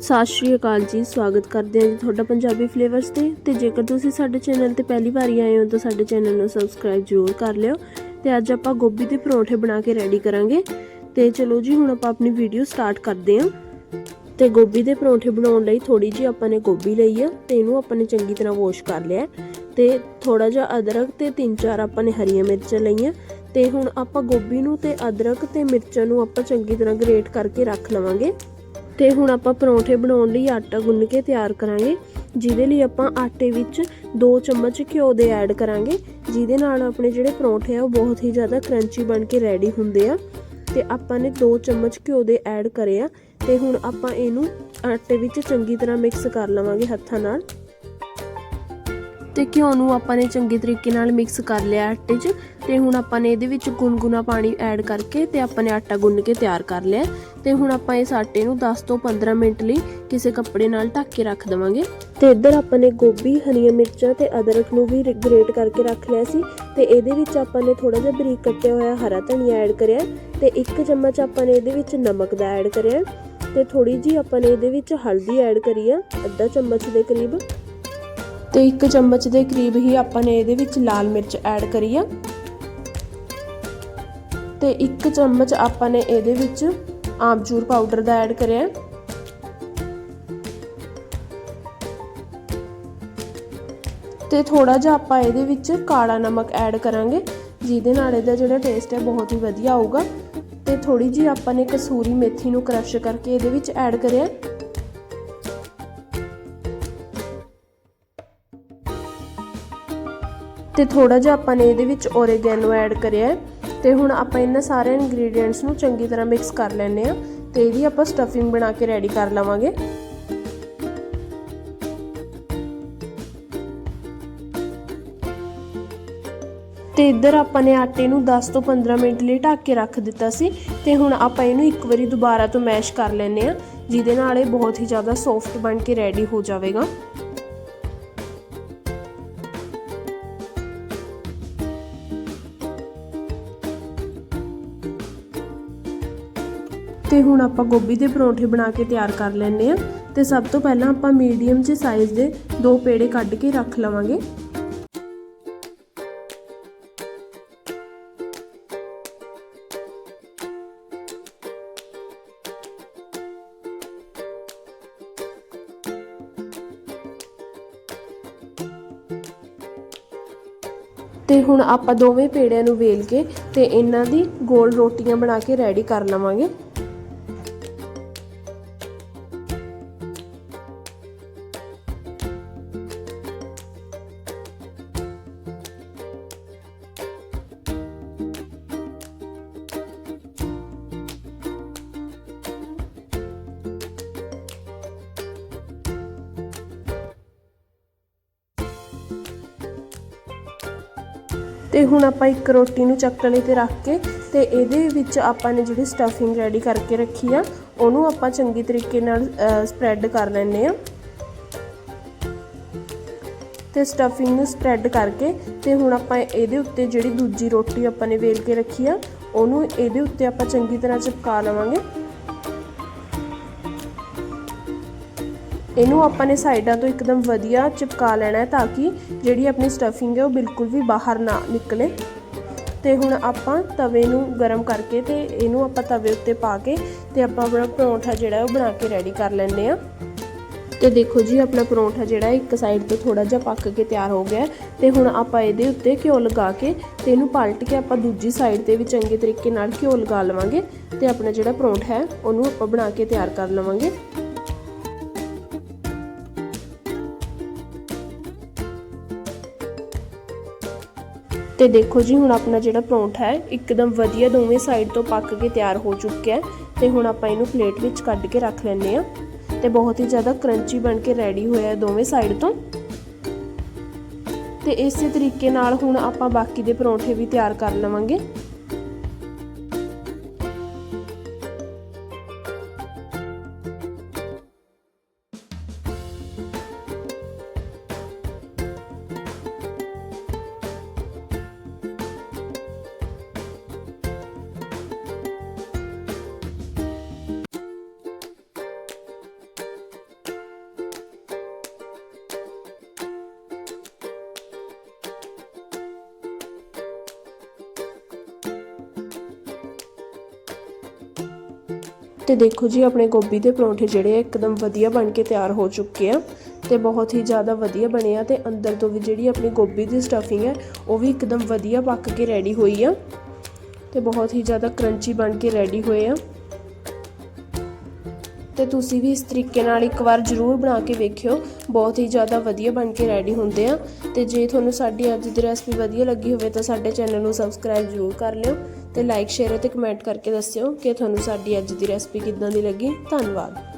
ਸਤਿ ਸ਼੍ਰੀ ਅਕਾਲ ਜੀ, ਸਵਾਗਤ ਕਰਦੇ ਹਾਂ ਜੀ ਤੁਹਾਡਾ ਪੰਜਾਬੀ ਫਲੇਵਰਸ ਤੇ। ਤੇ ਜੇਕਰ ਤੁਸੀਂ ਸਾਡੇ ਚੈਨਲ ਤੇ ਪਹਿਲੀ ਵਾਰੀ ਆਏ ਹੋ, ਤਾਂ ਸਾਡੇ ਚੈਨਲ ਨੂੰ ਸਬਸਕ੍ਰਾਈਬ ਜ਼ਰੂਰ ਕਰ ਲਿਓ। ਤੇ ਅੱਜ ਆਪਾਂ ਗੋਭੀ ਦੇ ਪਰੌਂਠੇ ਬਣਾ ਕੇ ਰੈਡੀ ਕਰਾਂਗੇ। ਤੇ ਚਲੋ ਜੀ, ਹੁਣ ਆਪਾਂ ਆਪਣੀ ਵੀਡੀਓ ਸਟਾਰਟ ਕਰਦੇ ਹਾਂ। ਤੇ ਗੋਭੀ ਦੇ ਪਰੌਂਠੇ ਬਣਾਉਣ ਲਈ ਥੋੜੀ ਜਿਹੀ ਆਪਾਂ ਨੇ ਗੋਭੀ ਲਈ ਆ, ਤੇ ਇਹਨੂੰ ਆਪਾਂ ਨੇ ਚੰਗੀ ਤਰ੍ਹਾਂ ਵਾਸ਼ ਕਰ ਲਿਆ ਤੇ ਥੋੜਾ ਜਿਹਾ ਅਦਰਕ ਤੇ ਤਿੰਨ ਚਾਰ ਆਪਾਂ ਨੇ ਹਰੀਆਂ ਮਿਰਚਾਂ ਲਈਆਂ। ਤੇ ਹੁਣ ਆਪਾਂ ਗੋਭੀ ਨੂੰ ਤੇ ਅਦਰਕ ਤੇ ਮਿਰਚਾਂ ਨੂੰ ਆਪਾਂ ਚੰਗੀ ਤਰ੍ਹਾਂ ਗ੍ਰੇਟ ਕਰਕੇ ਰੱਖ ਲਵਾਂਗੇ। ਤੇ ਹੁਣ ਆਪਾਂ ਪਰੌਂਠੇ ਬਣਾਉਣ ਲਈ ਆਟਾ ਗੁੰਨ ਕੇ ਤਿਆਰ ਕਰਾਂਗੇ, ਜਿਹਦੇ ਲਈ ਆਪਾਂ ਆਟੇ ਵਿੱਚ 2 ਚਮਚ ਘਿਓ ਦੇ ਐਡ ਕਰਾਂਗੇ, ਜਿਹਦੇ ਨਾਲ ਆਪਣੇ ਜਿਹੜੇ ਪਰੌਂਠੇ ਆ ਉਹ ਬਹੁਤ ਹੀ ਜ਼ਿਆਦਾ ਕਰੰਚੀ ਬਣ ਕੇ ਰੈਡੀ ਹੁੰਦੇ ਆ। ਤੇ ਆਪਾਂ ਨੇ 2 ਚਮਚ ਘਿਓ ਦੇ ਐਡ ਕਰੇ ਆ, ਤੇ ਹੁਣ ਆਪਾਂ ਇਹਨੂੰ ਆਟੇ ਵਿੱਚ ਚੰਗੀ ਤਰ੍ਹਾਂ ਮਿਕਸ ਕਰ ਲਵਾਂਗੇ ਹੱਥਾਂ ਨਾਲ। ਤੇ ਘਿਓ ਨੂੰ ਆਪਾਂ ਨੇ ਚੰਗੇ ਤਰੀਕੇ ਨਾਲ ਮਿਕਸ ਕਰ ਲਿਆ ਆਟੇ 'ਚ ਤੇ ਹੁਣ ਆਪਾਂ ਨੇ ਇਹਦੇ ਵਿੱਚ ਗੁਨਗੁਨਾ ਪਾਣੀ ਐਡ ਕਰਕੇ ਤੇ ਆਪਾਂ ਨੇ ਆਟਾ ਗੁੰਨ ਕੇ ਤਿਆਰ ਕਰ ਲਿਆ। ਤੇ ਹੁਣ ਆਪਾਂ ਇਸ ਆਟੇ ਨੂੰ 10 ਤੋਂ 15 ਮਿੰਟ ਲਈ ਕਿਸੇ ਕੱਪੜੇ ਨਾਲ ਢੱਕ ਕੇ ਰੱਖ ਦੇਵਾਂਗੇ। ਤੇ ਇੱਧਰ ਆਪਾਂ ਨੇ ਗੋਭੀ, ਹਰੀਆਂ ਮਿਰਚਾਂ ਤੇ ਅਦਰਕ ਨੂੰ ਵੀ ਗ੍ਰੇਟ ਕਰਕੇ ਰੱਖ ਲਿਆ ਸੀ। ਤੇ ਇਹਦੇ ਵਿੱਚ ਆਪਾਂ ਨੇ ਥੋੜਾ ਜਿਹਾ ਬਰੀਕ ਕੱਟਿਆ ਹੋਇਆ ਹਰਾ ਧਨੀਆ ਐਡ ਕਰਿਆ। ਤੇ ਇੱਕ ਚਮਚ ਆਪਾਂ ਨੇ ਇਹਦੇ ਵਿੱਚ ਨਮਕ ਦਾ ਐਡ ਕਰਿਆ। ਤੇ ਥੋੜੀ ਜੀ ਆਪਾਂ ਨੇ ਇਹਦੇ ਵਿੱਚ ਹਲਦੀ ਐਡ ਕਰੀ ਆ, ਅੱਧਾ ਚਮਚ ਦੇ ਕਰੀਬ। ਤੇ ਇੱਕ ਚਮਚ ਦੇ ਕਰੀਬ ਹੀ ਆਪਾਂ ਨੇ ਇਹਦੇ ਵਿੱਚ ਲਾਲ ਮਿਰਚ ਐਡ ਕਰੀ ਆ। ਤੇ ਇੱਕ ਚਮਚ ਆਪਾਂ ਨੇ ਇਹਦੇ ਵਿੱਚ ਆਮਚੂਰ ਪਾਊਡਰ ਦਾ ਐਡ ਕਰਿਆ। ਤੇ ਥੋੜਾ ਜਿਹਾ ਆਪਾਂ ਇਹਦੇ ਵਿੱਚ ਕਾਲਾ ਨਮਕ ਐਡ ਕਰਾਂਗੇ, ਜਿਹਦੇ ਨਾਲ ਇਹਦਾ ਜਿਹੜਾ ਟੇਸਟ ਹੈ ਬਹੁਤ ਹੀ ਵਧੀਆ ਆਊਗਾ। ਤੇ ਥੋੜੀ ਜੀ ਆਪਾਂ ਨੇ ਕਸੂਰੀ ਮੇਥੀ ਨੂੰ ਕ੍ਰਸ਼ ਕਰਕੇ ਇਹਦੇ ਵਿੱਚ ਐਡ ਕਰਿਆ। ਤੇ ਥੋੜਾ ਜਿਹਾ ਆਪਾਂ ਨੇ ਇਹਦੇ ਵਿੱਚ ਓਰੇਗੈਨੋ ਐਡ ਕਰਿਆ ਤੇ ਹੁਣ ਆਪਾਂ ਇਹਨਾਂ ਸਾਰੇ ਇਨਗਰੀਡੀਅੰਟਸ ਨੂੰ ਚੰਗੀ ਤਰ੍ਹਾਂ ਮਿਕਸ ਕਰ ਲੈਣੇ ਆ ਤੇ ਇਹਦੀ ਆਪਾਂ ਸਟਫਿੰਗ ਬਣਾ ਕੇ ਰੈਡੀ ਕਰ ਲਵਾਂਗੇ। ਤੇ ਇੱਧਰ ਆਪਾਂ ਨੇ ਆਟੇ ਨੂੰ 10 ਤੋਂ 15 ਮਿੰਟ ਲਈ ਢੱਕ ਕੇ ਰੱਖ ਦਿੱਤਾ ਸੀ ਤੇ ਹੁਣ ਆਪਾਂ ਇਹਨੂੰ ਇੱਕ ਵਾਰੀ ਦੁਬਾਰਾ ਤੋਂ ਮੈਸ਼ ਕਰ ਲੈਣੇ ਆ ਜਿਹਦੇ ਨਾਲ ਇਹ ਬਹੁਤ ਹੀ ਜ਼ਿਆਦਾ ਸੌਫਟ ਬਣ ਕੇ ਰੈਡੀ ਹੋ ਜਾਵੇਗਾ। ਤੇ ਹੁਣ ਆਪਾਂ ਗੋਭੀ ਦੇ ਪਰੌਂਠੇ ਬਣਾ ਕੇ ਤਿਆਰ ਕਰ ਲੈਣੇ ਆ ਤੇ ਸਭ ਤੋਂ ਪਹਿਲਾਂ ਆਪਾਂ ਮੀਡੀਅਮ ਜਿਹੇ ਸਾਈਜ਼ ਦੇ ਦੋ ਪੇੜੇ ਕੱਢ ਕੇ ਰੱਖ ਲਵਾਂਗੇ। ਤੇ ਹੁਣ ਆਪਾਂ ਦੋਵੇਂ ਪੇੜਿਆਂ ਨੂੰ ਵੇਲ ਕੇ ਤੇ ਇਹਨਾਂ ਦੀ ਗੋਲ ਰੋਟੀਆਂ ਬਣਾ ਕੇ ਰੈਡੀ ਕਰ ਲਵਾਂਗੇ। ਤੇ ਹੁਣ ਆਪਾਂ ਇੱਕ ਰੋਟੀ ਨੂੰ ਚੱਕਲੇ ਤੇ ਰੱਖ ਕੇ ਤੇ ਇਹਦੇ ਵਿੱਚ ਆਪਾਂ ਨੇ ਜਿਹੜੀ ਸਟਫਿੰਗ ਰੈਡੀ ਕਰਕੇ ਰੱਖੀ ਆ, ਉਹਨੂੰ ਆਪਾਂ ਚੰਗੀ ਤਰੀਕੇ ਨਾਲ ਸਪਰੈਡ ਕਰ ਲੈਣੇ ਆ ਤੇ ਸਟਫਿੰਗ ਨੂੰ ਸਪਰੈਡ ਕਰਕੇ ਤੇ ਹੁਣ ਆਪਾਂ ਇਹਦੇ ਉੱਤੇ ਜਿਹੜੀ ਦੂਜੀ ਰੋਟੀ ਆਪਾਂ ਨੇ ਵੇਲ ਕੇ ਰੱਖੀ ਆ, ਉਹਨੂੰ ਇਹਦੇ ਉੱਤੇ ਆਪਾਂ ਚੰਗੀ ਤਰ੍ਹਾਂ ਚਿਪਕਾ ਲਵਾਂਗੇ। ਇਹਨੂੰ ਆਪਾਂ ਨੇ ਸਾਈਡਾਂ ਤੋਂ ਇੱਕਦਮ ਵਧੀਆ ਚਿਪਕਾ ਲੈਣਾ ਹੈ ਤਾਂ ਕਿ ਜਿਹੜੀ ਆਪਣੀ ਸਟਫਿੰਗ ਹੈ ਉਹ ਬਿਲਕੁਲ ਵੀ ਬਾਹਰ ਨਾ ਨਿਕਲੇ। ਤੇ ਹੁਣ ਆਪਾਂ ਤਵੇ ਨੂੰ ਗਰਮ ਕਰਕੇ ਤੇ ਇਹਨੂੰ ਆਪਾਂ ਤਵੇ ਉੱਤੇ ਪਾ ਕੇ ਤੇ ਆਪਾਂ ਆਪਣਾ ਪਰੌਂਠਾ ਜਿਹੜਾ ਉਹ ਬਣਾ ਕੇ ਰੈਡੀ ਕਰ ਲੈਂਦੇ ਆ ਤੇ ਦੇਖੋ ਜੀ, ਆਪਣਾ ਪਰੌਂਠਾ ਜਿਹੜਾ ਇੱਕ ਸਾਈਡ ਤੋਂ ਥੋੜਾ ਜਿਹਾ ਪੱਕ ਕੇ ਤਿਆਰ ਹੋ ਗਿਆ ਤੇ ਹੁਣ ਆਪਾਂ ਇਹਦੇ ਉੱਤੇ ਘਿਓ ਲਗਾ ਕੇ ਤੇ ਇਹਨੂੰ ਪਲਟ ਕੇ ਆਪਾਂ ਦੂਜੀ ਸਾਈਡ ਤੇ ਵੀ ਚੰਗੇ ਤਰੀਕੇ ਨਾਲ ਘਿਓ ਲਗਾ ਲਵਾਂਗੇ ਤੇ ਆਪਣਾ ਜਿਹੜਾ ਪਰੌਂਠਾ ਹੈ, ਉਹਨੂੰ ਆਪਾਂ ਬਣਾ ਕੇ ਤਿਆਰ ਕਰ ਲਵਾਂਗੇ। ਤੇ ਦੇਖੋ ਜੀ, ਹੁਣ ਆਪਣਾ ਜਿਹੜਾ ਪਰੌਂਠਾ ਹੈ, ਇੱਕਦਮ ਵਧੀਆ ਦੋਵੇਂ ਸਾਈਡ ਤੋਂ ਪੱਕ ਕੇ ਤਿਆਰ ਹੋ ਚੁੱਕਿਆ ਹੈ ਤੇ ਹੁਣ ਆਪਾਂ ਇਹਨੂੰ ਪਲੇਟ ਵਿੱਚ ਕੱਢ ਕੇ ਰੱਖ ਲੈਂਦੇ ਆ ਤੇ ਬਹੁਤ ਹੀ ਜ਼ਿਆਦਾ ਕਰੰਚੀ ਬਣ ਕੇ ਰੈਡੀ ਹੋਇਆ ਦੋਵੇਂ ਸਾਈਡ ਤੋਂ। ਤੇ ਇਸੇ ਤਰੀਕੇ ਨਾਲ ਹੁਣ ਆਪਾਂ ਬਾਕੀ ਦੇ ਪਰੌਂਠੇ ਵੀ ਤਿਆਰ ਕਰ ਲਵਾਂਗੇ। ਤੇ ਦੇਖੋ ਜੀ, ਆਪਣੇ ਗੋਭੀ ਦੇ ਪਰੌਂਠੇ ਜਿਹੜੇ ਆ ਇੱਕਦਮ ਵਧੀਆ ਬਣ ਕੇ ਤਿਆਰ ਹੋ ਚੁੱਕੇ ਆ ਤੇ ਬਹੁਤ ਹੀ ਜ਼ਿਆਦਾ ਵਧੀਆ ਬਣੇ ਆ ਤੇ ਅੰਦਰ ਤੋਂ ਵੀ ਜਿਹੜੀ ਆਪਣੀ ਗੋਭੀ ਦੀ ਸਟਫਿੰਗ ਹੈ, ਉਹ ਵੀ ਇੱਕਦਮ ਵਧੀਆ ਪੱਕ ਕੇ ਰੈਡੀ ਹੋਈ ਆ ਤੇ ਬਹੁਤ ਹੀ ਜ਼ਿਆਦਾ ਕਰੰਚੀ ਬਣ ਕੇ ਰੈਡੀ ਹੋਏ ਆ। ਤੇ ਤੁਸੀਂ ਵੀ ਇਸ ਤਰੀਕੇ ਨਾਲ ਇੱਕ ਵਾਰ ਜ਼ਰੂਰ ਬਣਾ ਕੇ ਵੇਖਿਓ। ਬਹੁਤ ਹੀ ਜ਼ਿਆਦਾ ਵਧੀਆ ਬਣ ਕੇ ਰੈਡੀ ਹੁੰਦੇ ਆ। ਤੇ ਜੇ ਤੁਹਾਨੂੰ ਸਾਡੀ ਅੱਜ ਦੀ ਰੈਸਪੀ ਵਧੀਆ ਲੱਗੀ ਹੋਵੇ ਤਾਂ ਸਾਡੇ ਚੈਨਲ ਨੂੰ ਸਬਸਕ੍ਰਾਈਬ ਜ਼ਰੂਰ ਕਰ ਲਿਓ ਤੇ ਲਾਈਕ ਸ਼ੇਅਰ ਅਤੇ ਕਮੈਂਟ ਕਰਕੇ ਦੱਸਿਓ ਕਿ ਤੁਹਾਨੂੰ ਸਾਡੀ ਅੱਜ ਦੀ ਰੈਸਪੀ ਕਿੱਦਾਂ ਦੀ ਲੱਗੀ। ਧੰਨਵਾਦ।